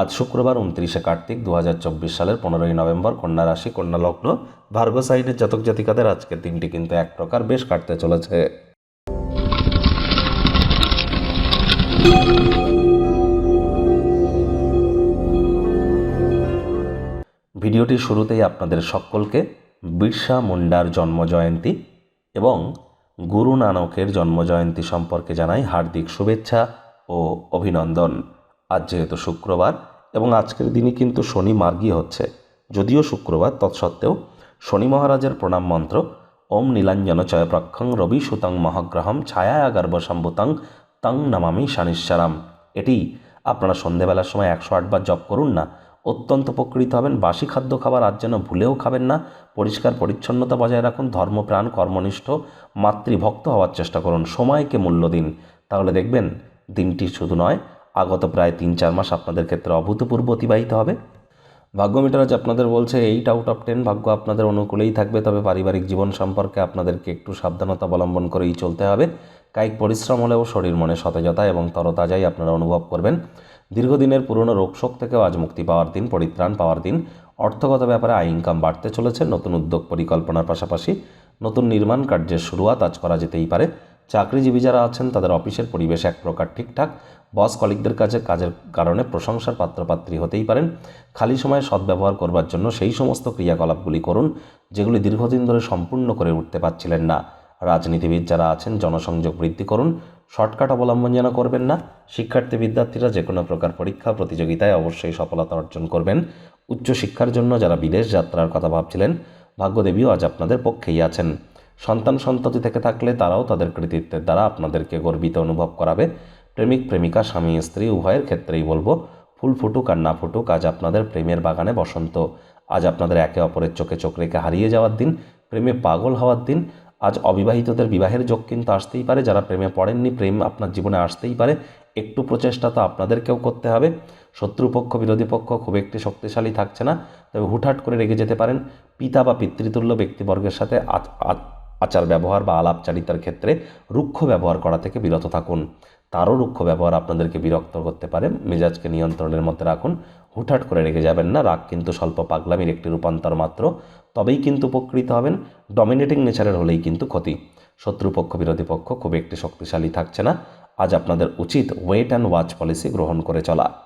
আজ শুক্রবার উনত্রিশে কার্তিক দু হাজার চব্বিশ সালের পনেরোই নভেম্বর কন্যা রাশি, কন্যা লগ্ন, ভার্গ সাইডের জাতক জাতিকাদের আজকের দিনটি কিন্তু এক প্রকার বেশ কাটতে চলেছে। ভিডিওটির শুরুতেই আপনাদের সকলকে বিরসা মুন্ডার জন্মজয়ন্তী এবং গুরু নানকের জন্মজয়ন্তী সম্পর্কে জানাই হার্দিক শুভেচ্ছা ও অভিনন্দন। আজ যেহেতু শুক্রবার এবং আজকের দিনই কিন্তু শনি মার্গী হচ্ছে, যদিও শুক্রবার তৎসত্ত্বেও শনি মহারাজের প্রণাম মন্ত্র, ওম নীলাঞ্জন চয়প্রক্ষং রবি সুতং মহাগ্রহম ছায়া গর্ভসম্ভুতং তং নমামি শানিশ্চারাম এটি আপনারা সন্ধেবেলার সময় একশো আটবার জপ করুন না, অত্যন্ত উপকৃত হবেন, বাসি খাদ্য খাবার আজ যেন ভুলেও খাবেন না, পরিষ্কার পরিচ্ছন্নতা বজায় রাখুন ধর্মপ্রাণ কর্মনিষ্ঠ, মাতৃভক্ত হওয়ার চেষ্টা করুন, সময়কে মূল্য দিন। তাহলে দেখবেন দিনটি শুধু নয় আগত প্রায় তিন চার মাস আপনাদের ক্ষেত্রে অভূতপূর্ব অতিবাহিত হবে। ভাগ্য মিটার আপনাদের বলছে এইট আউট অফ টেন ভাগ্য আপনাদের অনুকূলেই থাকবে, তবে পারিবারিক জীবন সম্পর্কে আপনাদেরকে একটু সাবধানতা অবলম্বন করেই চলতে হবে। কায়িক পরিশ্রম হলেও শরীর মনে সতেজতা এবং তরতাজাই আপনারা অনুভব করবেন। দীর্ঘদিনের পুরনো রোগশোক থেকেও আজ মুক্তি পাওয়ার দিন, পরিত্রাণ পাওয়ার দিন। অর্থগত ব্যাপারে আয় ইনকাম বাড়তে চলেছে, নতুন উদ্যোগ পরিকল্পনার পাশাপাশি নতুন নির্মাণ কার্যের শুরুয়াত আজ করা যেতেই পারে। চাকরিজীবী যারা আছেন, তাদের অফিসের পরিবেশ এক প্রকার ঠিকঠাক। বস কলিকদের কাছে কাজের কারণে প্রশংসার পাত্রপাত্রী হতেই পারেন। খালি সময়ে সদ্ব্যবহার করবার জন্য সেই সমস্ত ক্রিয়াকলাপগুলি করুন, যেগুলি দীর্ঘদিন ধরে সম্পূর্ণ করে উঠতে পারছিলেন না। রাজনীতিবিদ যারা আছেন, জনসংযোগ বৃদ্ধি করুন। শর্টকাট অবলম্বন যেন করবেন না, শিক্ষার্থী বিদ্যার্থীরা যে কোনো প্রকার পরীক্ষা, প্রতিযোগিতায় অবশ্যই সফলতা অর্জন করবেন। উচ্চশিক্ষার জন্য যারা বিদেশ যাত্রার কথা ভাবছিলেন, ভাগ্যদেবীও আজ আপনাদের পক্ষেই আছেন। সন্তান সন্ততি থেকে থাকলে তারাও তাদের কৃতিত্বের দ্বারা আপনাদেরকে গর্বিত অনুভব করাবে। প্রেমিক, প্রেমিকা, স্বামী, স্ত্রী, উভয়ের ক্ষেত্রেই বলব, ফুল ফুটুক আর না ফুটুক, আজ আপনাদের প্রেমের বাগানে বসন্ত। আজ আপনাদের একে অপরের চোখে চোখ রেখে হারিয়ে যাওয়ার দিন, প্রেমে পাগল হওয়ার দিন। আজ অবিবাহিতদের বিবাহের যোগ কিন্তু আসতেই পারে, যারা প্রেমে পড়েননি, প্রেম আপনার জীবনে আসতেই পারে। একটু প্রচেষ্টা তো আপনাদেরকেও করতে হবে। শত্রুপক্ষ বিরোধী পক্ষ খুব একটি শক্তিশালী থাকছে না, তবে হুটহাট করে রেগে যেতে পারেন। পিতা বা পিতৃতুল্য ব্যক্তিবর্গের সাথে আচার ব্যবহার বা আলাপচারিতার ক্ষেত্রে রুক্ষ ব্যবহার করা থেকে বিরত থাকুন। তারও রুক্ষ ব্যবহার আপনাদেরকে বিরক্ত করতে পারে। মেজাজকে নিয়ন্ত্রণের মধ্যে রাখুন। হুটহাট করে রেগে যাবেন না। রাগ কিন্তু স্বল্প পাগলামির একটি রূপান্তর মাত্র। তবেই কিন্তু উপকৃত হবেন। ডমিনেটিং নেচারের হলেই কিন্তু ক্ষতি। শত্রুপক্ষ, বিরোধী পক্ষ খুব একটি শক্তিশালী থাকছে না। আজ আপনাদের উচিত ওয়েট অ্যান্ড ওয়াচ পলিসি গ্রহণ করে চলা।